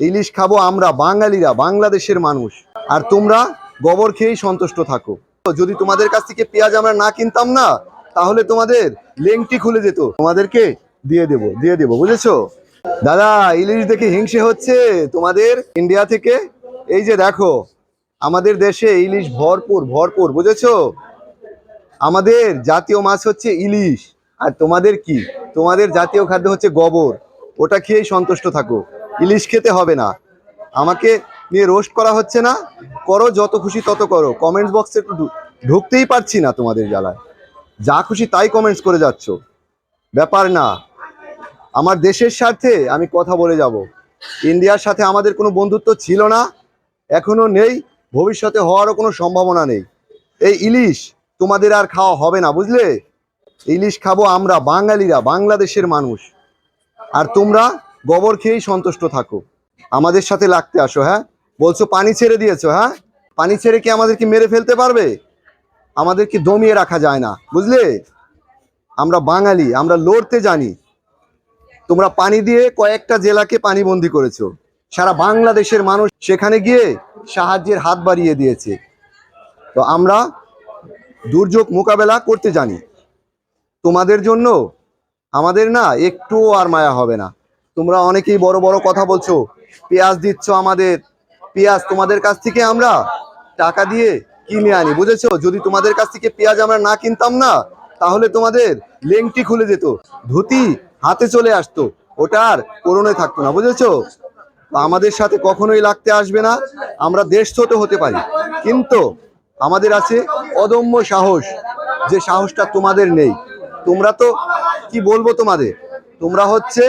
ইলিশ খাব আমরা, বাঙালিরা, বাংলাদেশের মানুষ। আর তোমরা গোবর খেয়েই সন্তুষ্ট থাকো। যদি তোমাদের কাছ থেকে পেঁয়াজ আমরা না কিনতাম না, তাহলে তোমাদের লেংটি খুলে যেত। তোমাদেরকে দিয়ে দেব দিয়ে দেব, বুঝেছ? দাদা, ইলিশ দেখে হিংসে হচ্ছে। তোমাদের ইন্ডিয়া থেকে, এই যে দেখো, আমাদের দেশে ইলিশ ভরপুর ভরপুর, বুঝেছ? আমাদের জাতীয় মাছ হচ্ছে ইলিশ। আর তোমাদের কি? তোমাদের জাতীয় খাদ্য হচ্ছে গোবর। ওটা খেয়েই সন্তুষ্ট থাকো। ইলিশ খেতে হবে না। আমাকে নিয়ে রোস্ট করা হচ্ছে না। করো, যত খুশি তত করো। কমেন্টস বক্সে একটু ঢুকতেই পারছি না তোমাদের জ্বালায়। যা খুশি তাই কমেন্টস করে যাচ্ছ। ব্যাপার না। আমার দেশের স্বার্থে আমি কথা বলে যাব। ইন্ডিয়ার সাথে আমাদের কোনো বন্ধুত্ব ছিল না। এখনও নেই। ভবিষ্যতে হওয়ারও কোনো সম্ভাবনা নেই। এই ইলিশ তোমাদের আর খাওয়া হবে না, বুঝলে? ইলিশ খাব আমরা, বাঙালিরা, বাংলাদেশের মানুষ। আর তোমরা? গোবর খেয়েই সন্তুষ্ট থাকো। আমাদের সাথে লাগতে আসো হ্যাঁ? বলছো, পানি ছেড়ে দিয়েছ হ্যাঁ? পানি ছেড়ে কি আমাদেরকে মেরে ফেলতে পারবে? আমাদেরকে দমিয়ে রাখা যায় না, বুঝলে? আমরা বাঙালি, আমরা লড়তে জানি। তোমরা পানি দিয়ে কয়েকটা জেলাকে পানিবন্দি করেছ। সারা বাংলাদেশের মানুষ সেখানে গিয়ে সাহায্যের হাত বাড়িয়ে দিয়েছে। তো আমরা দুর্যোগ মোকাবেলা করতে জানি। তোমাদের জন্য আমাদের না একটু আর মায়া হবে না। তোমরা অনেকেই বড় বড় কথা বলছো, পেঁয়াজ দিচ্ছ আমাদের, পেঁয়াজ তোমাদের কাছ থেকে আমরা টাকা দিয়ে কিনে আনি, বুঝেছ? যদি তোমাদের কাছ থেকে পেঁয়াজ আমরা না কিনতাম না, তাহলে তোমাদের লেংটি খুলে যেত, ধুতি হাতে চলে আসতো, ওটা আর করোনে থাকতো না, বুঝেছ? আমাদের সাথে কখনোই লাগতে আসবে না, আমরা দেশ ছোট হতে পারি, কিন্তু আমাদের আছে অদম্য সাহস, যে সাহসটা তোমাদের নেই, তোমরা তো, কি বলব তোমাদের? তোমরা হচ্ছে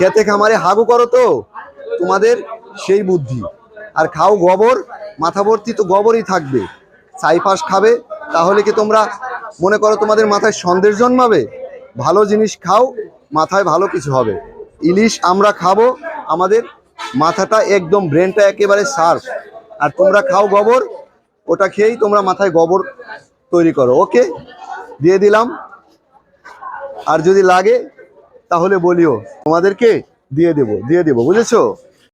খেতে খামারে হাগু করো তো। তোমাদের সেই বুদ্ধি। আর খাও গোবর মাথা ভর্তি তো গোবরই থাকবে। সাইপাস খাবে, তাহলে কি তোমরা মনে করো তোমাদের মাথায় সন্দেশ জন্মাবে? ভালো জিনিস খাও, মাথায় ভালো কিছু হবে। ইলিশ আমরা খাব, আমাদের মাথাটা একদম, ব্রেনটা একেবারে সার্ফ আর তোমরা খাও গোবর, ওটা খেয়েই তোমরা মাথায় গোবর তৈরি করো, ওকে? দিয়ে দিলাম। আর যদি লাগে তাহলে বলিও তোমাদেরকে দিয়ে দেবো দিয়ে দেবো বুঝেছ?